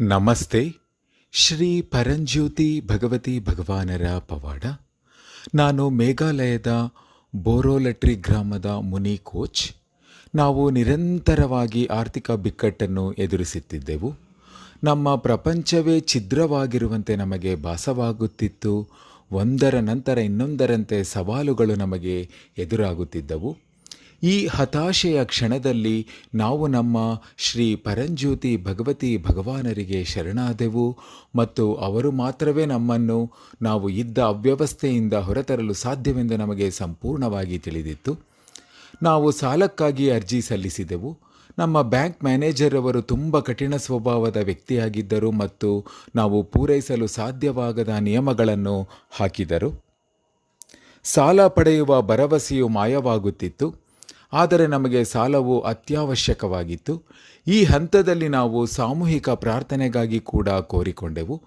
ನಮಸ್ತೆ. ಶ್ರೀ ಪರಂಜ್ಯೋತಿ ಭಗವತಿ ಭಗವಾನರ ಪವಾಡ. ನಾನು ಮೇಘಾಲಯದ ಬೋರೋಲಟ್ರಿ ಗ್ರಾಮದ ಮುನಿ ಕೋಚ್. ನಾವು ನಿರಂತರವಾಗಿ ಆರ್ಥಿಕ ಬಿಕ್ಕಟ್ಟನ್ನು ಎದುರಿಸುತ್ತಿದ್ದೆವು. ನಮ್ಮ ಪ್ರಪಂಚವೇ ಛಿದ್ರವಾಗಿರುವಂತೆ ನಮಗೆ ಭಾಸವಾಗುತ್ತಿತ್ತು. ಒಂದರ ನಂತರ ಇನ್ನೊಂದರಂತೆ ಸವಾಲುಗಳು ನಮಗೆ ಎದುರಾಗುತ್ತಿದ್ದವು. ಈ ಹತಾಶೆಯ ಕ್ಷಣದಲ್ಲಿ ನಾವು ನಮ್ಮ ಶ್ರೀ ಪರಂಜ್ಯೋತಿ ಭಗವತಿ ಭಗವಾನರಿಗೆ ಶರಣಾದೆವು ಮತ್ತು ಅವರು ಮಾತ್ರವೇ ನಮ್ಮನ್ನು ನಾವು ಇದ್ದ ಅವ್ಯವಸ್ಥೆಯಿಂದ ಹೊರತರಲು ಸಾಧ್ಯವೆಂದು ನಮಗೆ ಸಂಪೂರ್ಣವಾಗಿ ತಿಳಿದಿತ್ತು. ನಾವು ಸಾಲಕ್ಕಾಗಿ ಅರ್ಜಿ ಸಲ್ಲಿಸಿದೆವು. ನಮ್ಮ ಬ್ಯಾಂಕ್ ಮ್ಯಾನೇಜರ್ ಅವರು ತುಂಬ ಕಠಿಣ ಸ್ವಭಾವದ ವ್ಯಕ್ತಿಯಾಗಿದ್ದರು ಮತ್ತು ನಾವು ಪೂರೈಸಲು ಸಾಧ್ಯವಾಗದ ನಿಯಮಗಳನ್ನು ಹಾಕಿದರು. ಸಾಲ ಪಡೆಯುವ ಭರವಸೆಯು ಮಾಯವಾಗುತ್ತಿತ್ತು. ಆದರೆ ನಮಗೆ ಸಾಲವು ಅತ್ಯವಶ್ಯಕವಾಗಿತ್ತು. ಈ ಹಂತದಲ್ಲಿ ನಾವು ಸಾಮೂಹಿಕ ಪ್ರಾರ್ಥನೆಗಾಗಿ ಕೂಡ ಕೋರಿಕೊಂಡೆವು.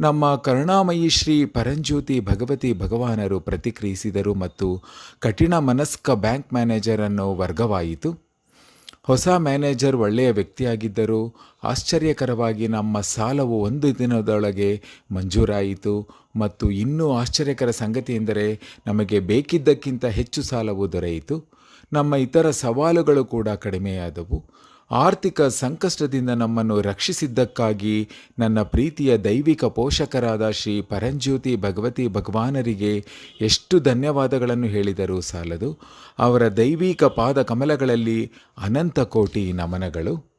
ನಮ್ಮ ಕರುಣಾಮಯಿ ಶ್ರೀ ಪರಂಜ್ಯೋತಿ ಭಗವತಿ ಭಗವಾನರು ಪ್ರತಿಕ್ರಿಯಿಸಿದರು ಮತ್ತು ಕಠಿಣ ಮನಸ್ಕ ಬ್ಯಾಂಕ್ ಮ್ಯಾನೇಜರನ್ನು ವರ್ಗವಾಯಿತು. ಹೊಸ ಮ್ಯಾನೇಜರ್ ಒಳ್ಳೆಯ ವ್ಯಕ್ತಿಯಾಗಿದ್ದರು. ಆಶ್ಚರ್ಯಕರವಾಗಿ ನಮ್ಮ ಸಾಲವು ಒಂದು ದಿನದೊಳಗೆ ಮಂಜೂರಾಯಿತು ಮತ್ತು ಇನ್ನೂ ಆಶ್ಚರ್ಯಕರ ಸಂಗತಿ ಎಂದರೆ ನಮಗೆ ಬೇಕಿದ್ದಕ್ಕಿಂತ ಹೆಚ್ಚು ಸಾಲವು ದೊರೆಯಿತು. ನಮ್ಮ ಇತರ ಸವಾಲುಗಳು ಕೂಡ ಕಡಿಮೆಯಾದವು. ಆರ್ಥಿಕ ಸಂಕಷ್ಟದಿಂದ ನಮ್ಮನ್ನು ರಕ್ಷಿಸಿದ್ದಕ್ಕಾಗಿ ನನ್ನ ಪ್ರೀತಿಯ ದೈವಿಕ ಪೋಷಕರಾದ ಶ್ರೀ ಪರಂಜ್ಯೋತಿ ಭಗವತಿ ಭಗವಾನರಿಗೆ ಎಷ್ಟು ಧನ್ಯವಾದಗಳನ್ನು ಹೇಳಿದರೂ ಸಾಲದು. ಅವರ ದೈವಿಕ ಪಾದ ಕಮಲಗಳಲ್ಲಿ ಅನಂತ ಕೋಟಿ ನಮನಗಳು.